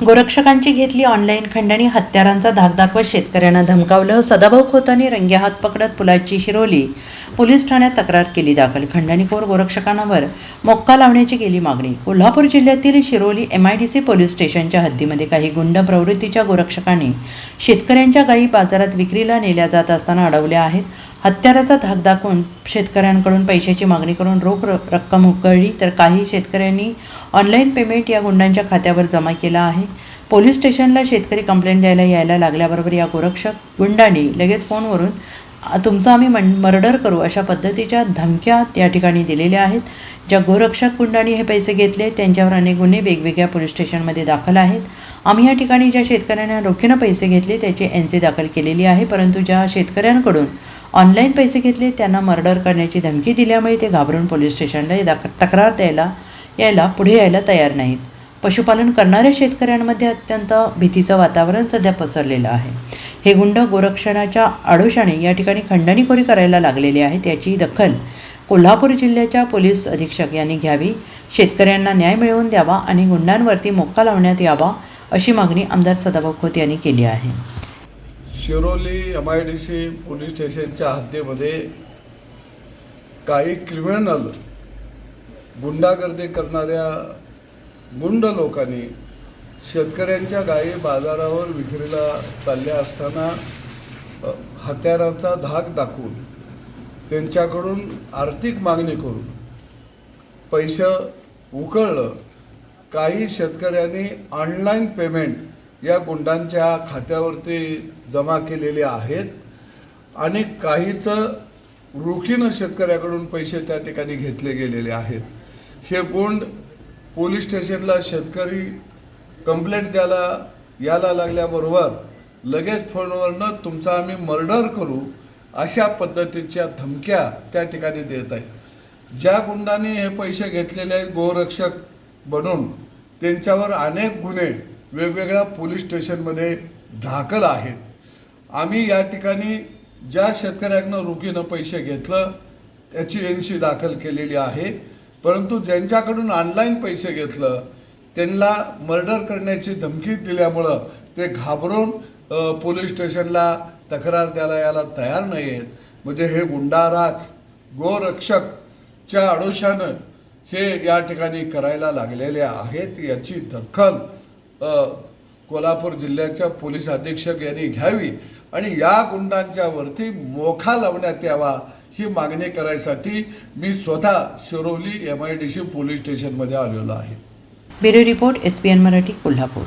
गोरक्षकांची घेतली ऑनलाईन खंडणी हत्यारांचा धाक दाखवत शेतकऱ्यांना धमकावलं सदाभाऊ खोतांनी हात पकडत पुलाची शिरोली. पोलीस ठाण्यात तक्रार केली दाखल खंडणीखोर गोरक्षकांवर मोक्का लावण्याची केली मागणी. कोल्हापूर जिल्ह्यातील Shiroli M I D C police स्टेशनच्या हद्दीमध्ये काही गुंड प्रवृत्तीच्या गोरक्षकांनी शेतकऱ्यांच्या गायी बाजारात विक्रीला नेल्या जात असताना अडवल्या आहेत. हत्याराचा धाक दाखवून शेतकऱ्यांकडून पैशाची मागणी करून रोख र- रक्कम उकळली तर काही शेतकऱ्यांनी ऑनलाईन पेमेंट या गुंडांच्या खात्यावर जमा केला आहे. पोलीस स्टेशनला शेतकरी कंप्लेंट द्यायला यायला लागल्याबरोबर या गोरक्षक गुंडांनी लगेच फोनवरून तुमचं आम्ही मं मर्डर करू अशा पद्धतीच्या धमक्या त्या ठिकाणी दिलेल्या आहेत. ज्या गोरक्षक गुंडांनी हे पैसे घेतले त्यांच्यावर अनेक गुन्हे वेगवेगळ्या पोलीस स्टेशनमध्ये दाखल आहेत. आम्ही या ठिकाणी ज्या शेतकऱ्यांना रोखीनं पैसे घेतले त्याची एन सी दाखल केलेली आहे. परंतु ज्या शेतकऱ्यांकडून ऑनलाईन पैसे घेतले त्यांना मर्डर करण्याची धमकी दिल्यामुळे ते घाबरून पोलीस स्टेशनला दाख तक्रार द्यायला यायला पुढे यायला तयार नाहीत. पशुपालन करणाऱ्या शेतकऱ्यांमध्ये अत्यंत भीतीचं वातावरण सध्या पसरलेलं आहे. हे गुंड गोरक्षणाच्या आडोशाने या ठिकाणी खंडणीखोरी करायला लागलेले आहेत याची दखल कोल्हापूर जिल्ह्याच्या पोलीस अधीक्षक यांनी घ्यावी. शेतकऱ्यांना न्याय मिळवून द्यावा आणि गुंडांवरती मोक्का लावण्यात यावा अशी मागणी आमदार सदाभाऊ खोत यांनी केली आहे. Shiroli M I D C police स्टेशनच्या हद्दीमध्ये काही क्रिमिनल गुंडागर्दी करणाऱ्या गुंड लोकांनी शेतकऱ्यांच्या गायी बाजारावर विक्रीला चालल्या असताना हत्याराचा हत्यारांचा धाक दाखवून त्यांच्याकडून आर्थिक मागणी करून पैसं उकळलं. काही शेतकऱ्यांनी ऑनलाईन पेमेंट या गुंडांच्या खात्यावरती जमा केलेले आहेत आणि काहीचं रोखीनं शेतकऱ्याकडून पैसे त्या ठिकाणी घेतले गेलेले आहेत. हे गुंड पोलीस स्टेशनला शेतकरी कंप्लेंट द्यायला यायला लागल्याबरोबर लगेच फोनवरनं तुमचा आम्ही मर्डर करू अशा पद्धतीच्या धमक्या त्या ठिकाणी देत आहेत. ज्या गुंडांनी हे पैसे घेतलेले आहेत गोरक्षक बनून त्यांच्यावर अनेक गुन्हे वेगवेगळ्या पोलीस स्टेशनमध्ये दाखल आहेत. आम्ही या ठिकाणी ज्या शेतकऱ्यांना रोखीनं पैसे घेतलं त्याची एन दाखल केलेली आहे. परंतु ज्यांच्याकडून ऑनलाईन पैसे घेतलं त्यांना मर्डर करण्याची धमकी दिल्यामुळं ते घाबरून पोलीस स्टेशनला तक्रार द्यायला यायला तयार नाही आहेत म्हणजे हे गुंडाराज गोरक्षकच्या आडोशानं हे या ठिकाणी करायला लागलेले आहेत याची दखल कोल्हापूर जिल्ह्याच्या पोलीस अधीक्षक यांनी घ्यावी आणि या गुंडांच्या वरती मोखा लावण्यात यावा ही मागणी करायसाठी मी स्वतः Shiroli M I D C police स्टेशनमध्ये आलेलो आहे. Bureau report S P N Marathi Kolhapur.